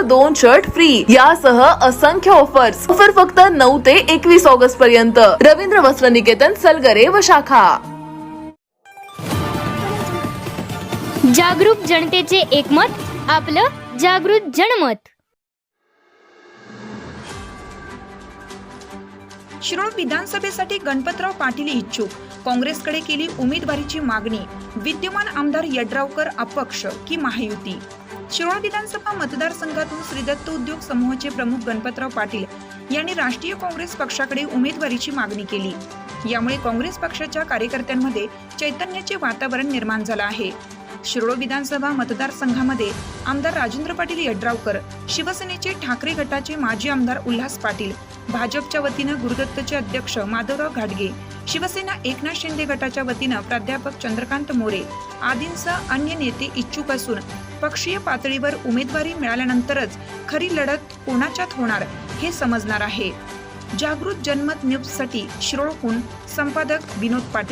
वर दोन shirt free यासह असंख्य ऑफर्स ऑफर फक्त नऊ ते एकवीस ऑगस्ट पर्यंत. रवींद्र वस्त्र निकेतन सलगरे व शाखा. जागरूक जनतेचे एकमत आपलं जागृत जनमत. शिरोळ विधानसभेसाठी गणपतराव पाटील इच्छुक. काँग्रेसकडे केली उमेदवारीची मागणी. विद्यमान आमदार यड्रावकर अपक्ष की महायुती? शिरोळ विधानसभा मतदारसंघातून श्रीदत्त उद्योग समूहाचे प्रमुख गणपतराव पाटील यांनी राष्ट्रीय काँग्रेस पक्षाकडे उमेदवारीची मागणी केली. यामुळे काँग्रेस पक्षाच्या कार्यकर्त्यांमध्ये चैतन्याचे वातावरण निर्माण झालं आहे. शिरोळ विधानसभा मतदारसंघामध्ये आमदार राजेंद्र पाटील यड्रावकर शिवसेनेचे ठाकरे गटाचे माजी आमदार उल्हास पाटील भाजपच्या वतीनं गुरुदत्तचे अध्यक्ष माधवराव घाटगे शिवसेना एकनाथ शिंदे गटाच्या वतीनं प्राध्यापक चंद्रकांत मोरे आदींसह अन्य नेते इच्छुक असून पक्षीय पातळीवर उमेदवारी मिळाल्यानंतरच खरी लढत कोणाच्यात होणार हे समजणार आहे. जागृत जनमत न्यूजसाठी शिरोळहून संपादक विनोद पाटील.